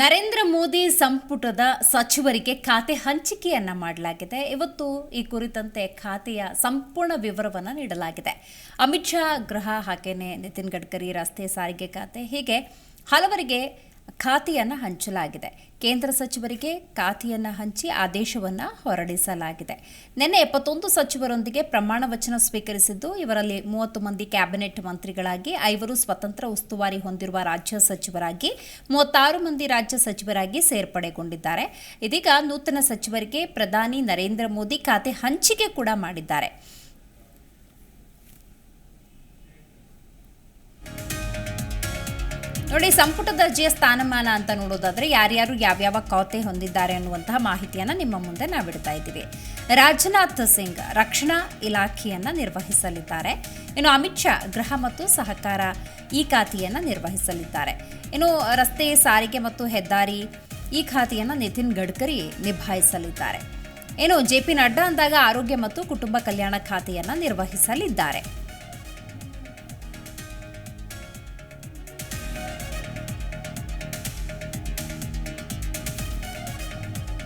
ನರೇಂದ್ರ ಮೋದಿ ಸಂಪುಟದ ಸಚಿವರಿಗೆ ಖಾತೆ ಹಂಚಿಕೆಯನ್ನ ಮಾಡಲಾಗಿದೆ. ಇವತ್ತು ಈ ಕುರಿತಂತೆ ಖಾತೆಯ ಸಂಪೂರ್ಣ ವಿವರವನ್ನು ನೀಡಲಾಗಿದೆ. ಅಮಿತ್ ಶಾ, ಗೃಹ ಹಾಗೇನೆ ನಿತಿನ್ ಗಡ್ಕರಿ ರಸ್ತೆ ಸಾರಿಗೆ ಖಾತೆ, ಹೀಗೆ ಹಲವರಿಗೆ ಖಾತೆಯನ್ನು ಹಂಚಲಾಗಿದೆ. ಕೇಂದ್ರ ಸಚಿವರಿಗೆ ಖಾತೆಯನ್ನು ಹಂಚಿ ಆದೇಶವನ್ನು ಹೊರಡಿಸಲಾಗಿದೆ. ನಿನ್ನೆ ಎಪ್ಪತ್ತೊಂದು ಸಚಿವರೊಂದಿಗೆ ಪ್ರಮಾಣ ವಚನ ಸ್ವೀಕರಿಸಿದ್ದು, ಇವರಲ್ಲಿ ಮೂವತ್ತು ಮಂದಿ ಕ್ಯಾಬಿನೆಟ್ ಮಂತ್ರಿಗಳಾಗಿ, ಐವರು ಸ್ವತಂತ್ರ ಉಸ್ತುವಾರಿ ಹೊಂದಿರುವ ರಾಜ್ಯ ಸಚಿವರಾಗಿ, ಮೂವತ್ತಾರು ಮಂದಿ ರಾಜ್ಯ ಸಚಿವರಾಗಿ ಸೇರ್ಪಡೆಗೊಂಡಿದ್ದಾರೆ. ಇದೀಗ ನೂತನ ಸಚಿವರಿಗೆ ಪ್ರಧಾನಿ ನರೇಂದ್ರ ಮೋದಿ ಖಾತೆ ಹಂಚಿಕೆ ಕೂಡ ಮಾಡಿದ್ದಾರೆ. ನೋಡಿ ಸಂಪುಟ ದರ್ಜೆಯ ಸ್ಥಾನಮಾನ ಅಂತ ನೋಡೋದಾದ್ರೆ ಯಾರ್ಯಾರು ಯಾವ್ಯಾವ ಖಾತೆ ಹೊಂದಿದ್ದಾರೆ ಅನ್ನುವಂತಹ ಮಾಹಿತಿಯನ್ನ ನಿಮ್ಮ ಮುಂದೆ ನಾವಿಡ್ತಾ ಇದ್ದೀವಿ. ರಾಜನಾಥ್ ಸಿಂಗ್ ರಕ್ಷಣಾ ಇಲಾಖೆಯನ್ನ ನಿರ್ವಹಿಸಲಿದ್ದಾರೆ. ಇನ್ನು ಅಮಿತ್ ಶಾ ಗೃಹ ಮತ್ತು ಸಹಕಾರ ಈ ಖಾತೆಯನ್ನ ನಿರ್ವಹಿಸಲಿದ್ದಾರೆ. ಇನ್ನು ರಸ್ತೆ ಸಾರಿಗೆ ಮತ್ತು ಹೆದ್ದಾರಿ ಈ ಖಾತೆಯನ್ನ ನಿತಿನ್ ಗಡ್ಕರಿ ನಿಭಾಯಿಸಲಿದ್ದಾರೆ. ಇನ್ನು ಜೆ ಪಿ ನಡ್ಡಾ ಅಂದಾಗ ಆರೋಗ್ಯ ಮತ್ತು ಕುಟುಂಬ ಕಲ್ಯಾಣ ಖಾತೆಯನ್ನ ನಿರ್ವಹಿಸಲಿದ್ದಾರೆ.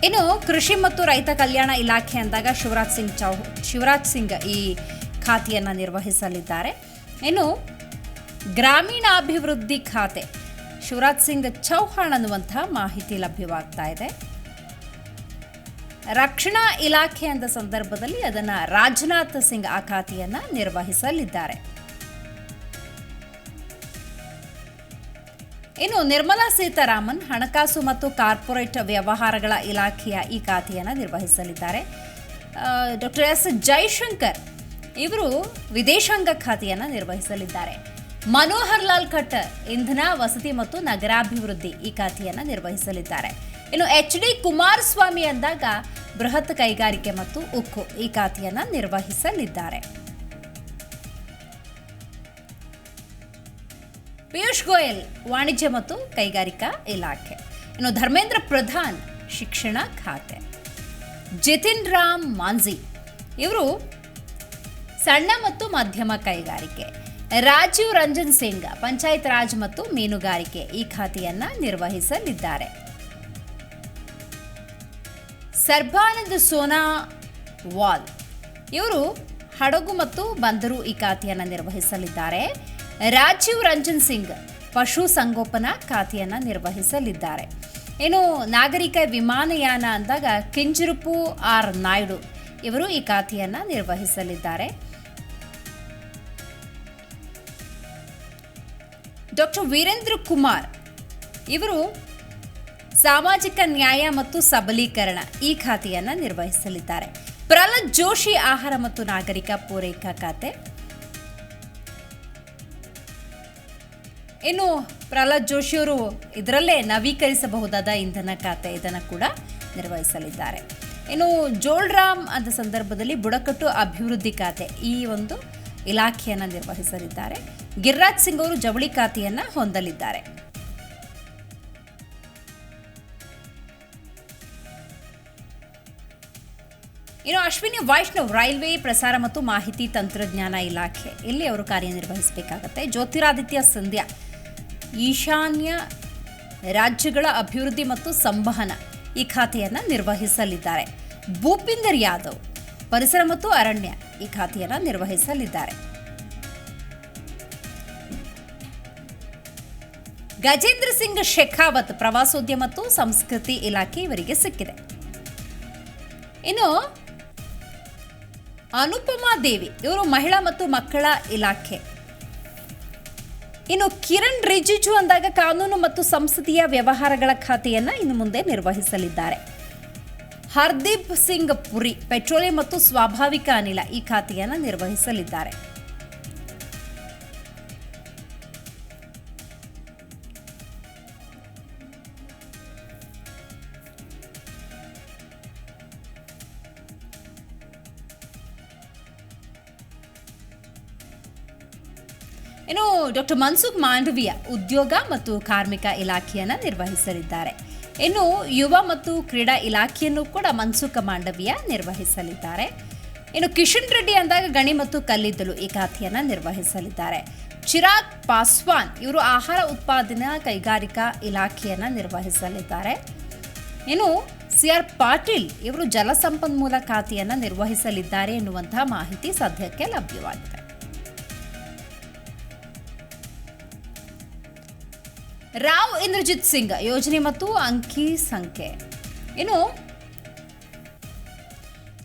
ಇನ್ನು ಕೃಷಿ ಮತ್ತು ರೈತ ಕಲ್ಯಾಣ ಇಲಾಖೆ ಅಂದಾಗ ಶಿವರಾಜ್ ಸಿಂಗ್ ಚೌ, ಶಿವರಾಜ್ ಸಿಂಗ್ ಈ ಖಾತೆಯನ್ನು ನಿರ್ವಹಿಸಲಿದ್ದಾರೆ. ಇನ್ನು ಗ್ರಾಮೀಣಾಭಿವೃದ್ಧಿ ಖಾತೆ, ಶಿವರಾಜ್ ಸಿಂಗ್ ಚೌಹಾಣ್ ಅನ್ನುವಂಥ ಮಾಹಿತಿ ಲಭ್ಯವಾಗ್ತಾ ಇದೆ. ರಕ್ಷಣಾ ಇಲಾಖೆ ಅಂದ ಸಂದರ್ಭದಲ್ಲಿ ಅದನ್ನು ರಾಜನಾಥ್ ಸಿಂಗ್ ಆ ಖಾತೆಯನ್ನು ನಿರ್ವಹಿಸಲಿದ್ದಾರೆ. ಇನ್ನು ನಿರ್ಮಲಾ ಸೀತಾರಾಮನ್ ಹಣಕಾಸು ಮತ್ತು ಕಾರ್ಪೊರೇಟ್ ವ್ಯವಹಾರಗಳ ಇಲಾಖೆಯ ಈ ಖಾತೆಯನ್ನು ನಿರ್ವಹಿಸಲಿದ್ದಾರೆ. ಡಾಕ್ಟರ್ ಎಸ್ ಜೈಶಂಕರ್ ಇವರು ವಿದೇಶಾಂಗ ಖಾತೆಯನ್ನು ನಿರ್ವಹಿಸಲಿದ್ದಾರೆ. ಮನೋಹರ್ ಲಾಲ್ ಖಟ್ಟರ್ ಇಂಧನ ವಸತಿ ಮತ್ತು ನಗರಾಭಿವೃದ್ಧಿ ಈ ಖಾತೆಯನ್ನು ನಿರ್ವಹಿಸಲಿದ್ದಾರೆ. ಇನ್ನು ಎಚ್ ಡಿ ಕುಮಾರಸ್ವಾಮಿ ಅಂದಾಗ ಬೃಹತ್ ಕೈಗಾರಿಕೆ ಮತ್ತು ಉಕ್ಕು ಈ ಖಾತೆಯನ್ನು ನಿರ್ವಹಿಸಲಿದ್ದಾರೆ. ಪಿಯೂಷ್ ಗೋಯಲ್, ವಾಣಿಜ್ಯ ಮತ್ತು ಕೈಗಾರಿಕಾ ಇಲಾಖೆ. ಇನ್ನು ಧರ್ಮೇಂದ್ರ ಪ್ರಧಾನ್, ಶಿಕ್ಷಣ ಖಾತೆ. ಜಿತಿನ್ ರಾಮ್ ಮಾಂಜಿ, ಇವರು ಸಣ್ಣ ಮತ್ತು ಮಧ್ಯಮ ಕೈಗಾರಿಕೆ. ರಾಜೀವ್ ರಂಜನ್ ಸಿಂಗ್, ಪಂಚಾಯತ್ ರಾಜ್ ಮತ್ತು ಮೀನುಗಾರಿಕೆ ಈ ಖಾತೆಯನ್ನ ನಿರ್ವಹಿಸಲಿದ್ದಾರೆ. ಸರ್ಬಾನಂದ್ ಸೋನಾವಾಲ್ ಇವರು ಹಡಗು ಮತ್ತು ಬಂದರು ಈ ಖಾತೆಯನ್ನು ನಿರ್ವಹಿಸಲಿದ್ದಾರೆ. ರಾಜೀವ್ ರಂಜನ್ ಸಿಂಗ್ ಪಶು ಸಂಗೋಪನಾ ಖಾತೆಯನ್ನು ನಿರ್ವಹಿಸಲಿದ್ದಾರೆ. ಏನು ನಾಗರಿಕ ವಿಮಾನಯಾನ ಅಂದಾಗ ಕಿಂಜಿರುಪು ಆರ್ ನಾಯ್ಡು ಇವರು ಈ ಖಾತೆಯನ್ನು ನಿರ್ವಹಿಸಲಿದ್ದಾರೆ. ಡಾಕ್ಟರ್ ವೀರೇಂದ್ರ ಕುಮಾರ್ ಇವರು ಸಾಮಾಜಿಕ ನ್ಯಾಯ ಮತ್ತು ಸಬಲೀಕರಣ ಈ ಖಾತೆಯನ್ನು ನಿರ್ವಹಿಸಲಿದ್ದಾರೆ. ಪ್ರಹ್ಲಾದ್ ಜೋಶಿ ಆಹಾರ ಮತ್ತು ನಾಗರಿಕ ಪೂರೈಕಾ ಖಾತೆ. ಇನ್ನು ಪ್ರಹ್ಲಾದ್ ಜೋಶಿಯವರು ಇದರಲ್ಲೇ ನವೀಕರಿಸಬಹುದಾದ ಇಂಧನ ಖಾತೆ ಇದನ್ನು ಕೂಡ ನಿರ್ವಹಿಸಲಿದ್ದಾರೆ. ಇನ್ನು ಜೋಳ್ರಾಮ್ ಅಂತ ಸಂದರ್ಭದಲ್ಲಿ ಬುಡಕಟ್ಟು ಅಭಿವೃದ್ಧಿ ಖಾತೆ ಈ ಒಂದು ಇಲಾಖೆಯನ್ನು ನಿರ್ವಹಿಸಲಿದ್ದಾರೆ. ಗಿರಿರಾಜ್ ಸಿಂಗ್ ಅವರು ಜವಳಿ ಖಾತೆಯನ್ನು ಹೊಂದಲಿದ್ದಾರೆ. ಇನ್ನು ಅಶ್ವಿನಿ ವೈಷ್ಣವ್ ರೈಲ್ವೆ ಪ್ರಸಾರ ಮತ್ತು ಮಾಹಿತಿ ತಂತ್ರಜ್ಞಾನ ಇಲಾಖೆ, ಇಲ್ಲಿ ಅವರು ಕಾರ್ಯನಿರ್ವಹಿಸಬೇಕಾಗತ್ತೆ. ಜ್ಯೋತಿರಾದಿತ್ಯ ಸಿಂಧ್ಯಾ ಈಶಾನ್ಯ ರಾಜ್ಯಗಳ ಅಭಿವೃದ್ಧಿ ಮತ್ತು ಸಂವಹನ ಈ ಖಾತೆಯನ್ನು ನಿರ್ವಹಿಸಲಿದ್ದಾರೆ. ಭೂಪಿಂದರ್ ಯಾದವ್ ಪರಿಸರ ಮತ್ತು ಅರಣ್ಯ ಈ ಖಾತೆಯನ್ನು ನಿರ್ವಹಿಸಲಿದ್ದಾರೆ. ಗಜೇಂದ್ರ ಸಿಂಗ್ ಶೆಖಾವತ್ ಪ್ರವಾಸೋದ್ಯಮ ಮತ್ತು ಸಂಸ್ಕೃತಿ ಇಲಾಖೆ ಇವರಿಗೆ ಸಿಕ್ಕಿದೆ. ಇನ್ನು ಅನುಪಮಾ ದೇವಿ ಇವರು ಮಹಿಳಾ ಮತ್ತು ಮಕ್ಕಳ ಇಲಾಖೆ ಇನ್ನು ಕಿರಣ್ ರಿಜಿಜು ಅಂದಾಗ ಕಾನೂನು ಮತ್ತು ಸಂಸದೀಯ ವ್ಯವಹಾರಗಳ ಖಾತೆಯನ್ನ ಇನ್ನು ಮುಂದೆ ನಿರ್ವಹಿಸಲಿದ್ದಾರೆ. ಹರ್ದೀಪ್ ಸಿಂಗ್ ಪುರಿ, ಪೆಟ್ರೋಲಿಯಂ ಮತ್ತು ಸ್ವಾಭಾವಿಕ ಅನಿಲ ಈ ಖಾತೆಯನ್ನು ನಿರ್ವಹಿಸಲಿದ್ದಾರೆ. ಇನ್ನು ಡಾಕ್ಟರ್ ಮನ್ಸುಖ್ ಮಾಂಡವಿಯ ಉದ್ಯೋಗ ಮತ್ತು ಕಾರ್ಮಿಕ ಇಲಾಖೆಯನ್ನು ನಿರ್ವಹಿಸಲಿದ್ದಾರೆ. ಇನ್ನು ಯುವ ಮತ್ತು ಕ್ರೀಡಾ ಇಲಾಖೆಯನ್ನು ಕೂಡ ಮನ್ಸುಖ ಮಾಂಡವಿಯ ನಿರ್ವಹಿಸಲಿದ್ದಾರೆ. ಇನ್ನು ಕಿಶನ್ ರೆಡ್ಡಿ ಅಂದಾಗ ಗಣಿ ಮತ್ತು ಕಲ್ಲಿದ್ದಲು ಈ ಖಾತೆಯನ್ನು ನಿರ್ವಹಿಸಲಿದ್ದಾರೆ. ಚಿರಾಗ್ ಪಾಸ್ವಾನ್ ಇವರು ಆಹಾರ ಉತ್ಪಾದನಾ ಕೈಗಾರಿಕಾ ಇಲಾಖೆಯನ್ನು ನಿರ್ವಹಿಸಲಿದ್ದಾರೆ. ಇನ್ನು ಸಿ ಆರ್ ಪಾಟೀಲ್ ಇವರು ಜಲಸಂಪನ್ಮೂಲ ಖಾತೆಯನ್ನು ನಿರ್ವಹಿಸಲಿದ್ದಾರೆ ಎನ್ನುವಂತಹ ಮಾಹಿತಿ ಸದ್ಯಕ್ಕೆ ಲಭ್ಯವಾಗಿದೆ. ರಾವ್ ಇಂದ್ರಜಿತ್ ಸಿಂಗ್ ಯೋಜನೆ ಮತ್ತು ಅಂಕಿ ಸಂಖ್ಯೆ. ಇನ್ನು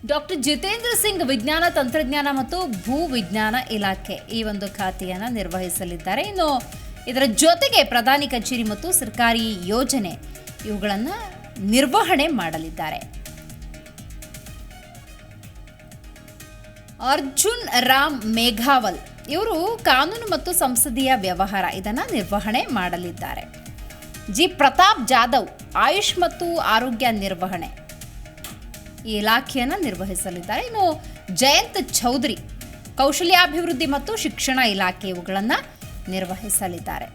ಡಾಕ್ಟರ್ ಜಿತೇಂದ್ರ ಸಿಂಗ್ ವಿಜ್ಞಾನ, ತಂತ್ರಜ್ಞಾನ ಮತ್ತು ಭೂ ವಿಜ್ಞಾನ ಇಲಾಖೆ ಈ ಒಂದು ಖಾತೆಯನ್ನು ನಿರ್ವಹಿಸಲಿದ್ದಾರೆ. ಇನ್ನು ಇದರ ಜೊತೆಗೆ ಪ್ರಧಾನಿ ಕಚೇರಿ ಮತ್ತು ಸರ್ಕಾರಿ ಯೋಜನೆ ಇವುಗಳನ್ನು ನಿರ್ವಹಣೆ ಮಾಡಲಿದ್ದಾರೆ. ಅರ್ಜುನ್ ರಾಮ್ ಮೇಘಾವಲ್ ಇವರು ಕಾನೂನು ಮತ್ತು ಸಂಸದೀಯ ವ್ಯವಹಾರ ಇದನ್ನು ನಿರ್ವಹಣೆ ಮಾಡಲಿದ್ದಾರೆ. ಜಿ. ಪ್ರತಾಪ್ ಜಾಧವ್, ಆಯುಷ್ ಮತ್ತು ಆರೋಗ್ಯ ನಿರ್ವಹಣೆ ಈ ಇಲಾಖೆಯನ್ನು ನಿರ್ವಹಿಸಲಿದ್ದಾರೆ. ಇನ್ನು ಜಯಂತ್ ಚೌಧರಿ, ಕೌಶಲ್ಯಾಭಿವೃದ್ಧಿ ಮತ್ತು ಶಿಕ್ಷಣ ಇಲಾಖೆ ಇವುಗಳನ್ನು ನಿರ್ವಹಿಸಲಿದ್ದಾರೆ.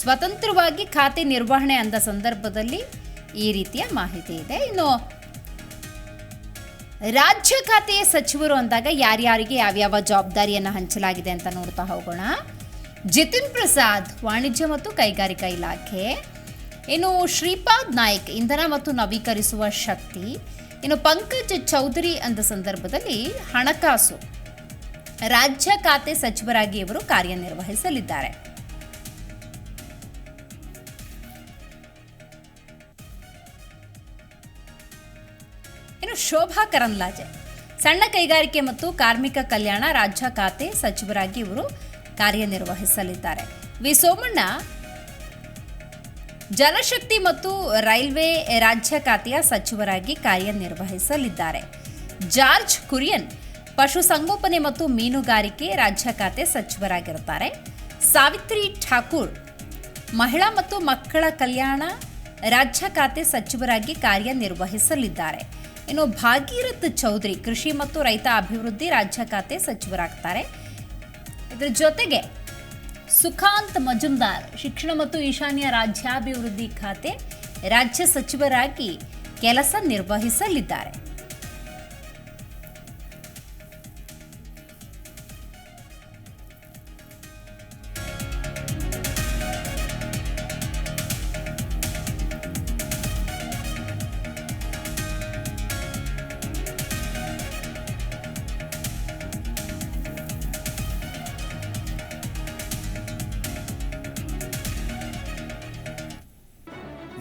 ಸ್ವತಂತ್ರವಾಗಿ ಖಾತೆ ನಿರ್ವಹಣೆ ಅಂದ ಸಂದರ್ಭದಲ್ಲಿ ಈ ರೀತಿಯ ಮಾಹಿತಿ ಇದೆ. ಇನ್ನು ರಾಜ್ಯ ಖಾತೆಯ ಸಚಿವರು ಅಂದಾಗ ಯಾರ್ಯಾರಿಗೆ ಯಾವ್ಯಾವ ಜವಾಬ್ದಾರಿಯನ್ನು ಹಂಚಲಾಗಿದೆ ಅಂತ ನೋಡ್ತಾ ಹೋಗೋಣ. ಜಿತಿನ್ ಪ್ರಸಾದ್, ವಾಣಿಜ್ಯ ಮತ್ತು ಕೈಗಾರಿಕಾ ಇಲಾಖೆ. ಇನ್ನು ಶ್ರೀಪಾದ್ ನಾಯ್ಕ್, ಇಂಧನ ಮತ್ತು ನವೀಕರಿಸುವ ಶಕ್ತಿ. ಇನ್ನು ಪಂಕಜ್ ಚೌಧರಿ ಅಂದ ಸಂದರ್ಭದಲ್ಲಿ ಹಣಕಾಸು. ರಾಜ್ಯ ಖಾತೆ ಸಚಿವರಾಗಿ ಇವರು ಕಾರ್ಯನಿರ್ವಹಿಸಲಿದ್ದಾರೆ. ಶೋಭಾ ಕರಂದ್ಲಾಜೆ. ಸಣ್ಣ ಕೈಗಾರಿಕೆ ಮತ್ತು ಕಾರ್ಮಿಕ ಕಲ್ಯಾಣ ರಾಜ್ಯ ಖಾತೆ ಸಚಿವರಾಗಿ ಇವರು ಕಾರ್ಯನಿರ್ವಹಿಸಲಿದ್ದಾರೆ. ವಿ. ಸೋಮಣ್ಣ, ಜಲಶಕ್ತಿ ಮತ್ತು ರೈಲ್ವೆ ರಾಜ್ಯ ಖಾತೆಯ ಸಚಿವರಾಗಿ ಕಾರ್ಯನಿರ್ವಹಿಸಲಿದ್ದಾರೆ. ಜಾರ್ಜ್ ಕುರಿಯನ್ ಪಶುಸಂಗೋಪನೆ ಮತ್ತು ಮೀನುಗಾರಿಕೆ ರಾಜ್ಯ ಖಾತೆ ಸಚಿವರಾಗಿರುತ್ತಾರೆ. ಸಾವಿತ್ರಿ ಠಾಕೂರ್, ಮಹಿಳಾ ಮತ್ತು ಮಕ್ಕಳ ಕಲ್ಯಾಣ ರಾಜ್ಯ ಖಾತೆ ಸಚಿವರಾಗಿ ಕಾರ್ಯನಿರ್ವಹಿಸಲಿದ್ದಾರೆ. ಇನ್ನು ಭಾಗೀರಥ್ ಚೌಧರಿ, ಕೃಷಿ ಮತ್ತು ರೈತ ಅಭಿವೃದ್ಧಿ ರಾಜ್ಯ ಖಾತೆ ಸಚಿವರಾಗ್ತಾರೆ. ಇದರ ಜೊತೆಗೆ ಸುಖಾಂತ್ ಮಜುಮ್ದಾರ್ ಶಿಕ್ಷಣ ಮತ್ತು ಈಶಾನ್ಯ ರಾಜ್ಯಾಭಿವೃದ್ಧಿ ಖಾತೆ ರಾಜ್ಯ ಸಚಿವರಾಗಿ ಕೆಲಸ ನಿರ್ವಹಿಸಲಿದ್ದಾರೆ.